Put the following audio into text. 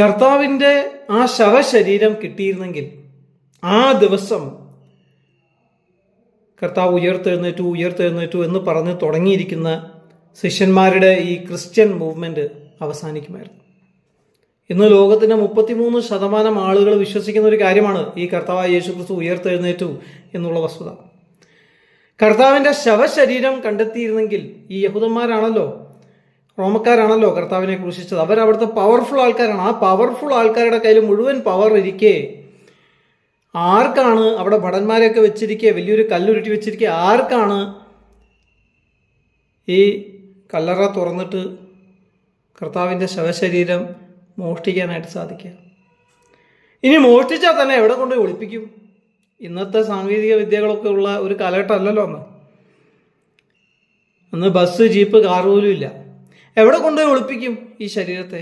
കർത്താവിന്റെ ആ ശവശരീരം കിട്ടിയിരുന്നെങ്കിൽ ആ ദിവസം കർത്താവ് ഉയർത്തെഴുന്നേറ്റു ഉയർത്തെഴുന്നേറ്റു എന്ന് പറഞ്ഞ് തുടങ്ങിയിരിക്കുന്ന ശിഷ്യന്മാരുടെ ഈ ക്രിസ്ത്യൻ മൂവ്മെന്റ് അവസാനിക്കുമായിരുന്നു. ഇന്ന് ലോകത്തിന്റെ മുപ്പത്തിമൂന്ന് ശതമാനം ആളുകൾ വിശ്വസിക്കുന്ന ഒരു കാര്യമാണ് ഈ കർത്താവ് യേശു ക്രിസ്തു ഉയർത്തെഴുന്നേറ്റു എന്നുള്ള വസ്തുത. കർത്താവിന്റെ ശവശരീരം കണ്ടെത്തിയിരുന്നെങ്കിൽ ഈ യഹൂദന്മാരാണല്ലോ റോമക്കാരാണല്ലോ കർത്താവിനെ ക്രൂശിച്ചത്. അവർ അവിടുത്തെ പവർഫുൾ ആൾക്കാരാണ്. ആ പവർഫുൾ ആൾക്കാരുടെ കയ്യിൽ മുഴുവൻ പവർ ഇരിക്കെ. ആർക്കാണ് അവിടെ ഭടന്മാരെയൊക്കെ വെച്ചിരിക്കുക വലിയൊരു കല്ലുരുട്ടി വെച്ചിരിക്കുക ആർക്കാണ് ഈ കല്ലറ തുറന്നിട്ട് കർത്താവിന്റെ ശവശരീരം മോഷ്ടിക്കാനായിട്ട് സാധിക്കുക? ഇനി മോഷ്ടിച്ചാൽ തന്നെ എവിടെ കൊണ്ട് ഒളിപ്പിക്കും? ഇന്നത്തെ സാങ്കേതിക വിദ്യകളൊക്കെ ഉള്ള ഒരു കാലഘട്ടമല്ലല്ലോ അന്ന്. അന്ന് ബസ് ജീപ്പ് കാർ പോലും ഇല്ല. എവിടെ കൊണ്ടുപോയി ഒളിപ്പിക്കും ഈ ശരീരത്തെ?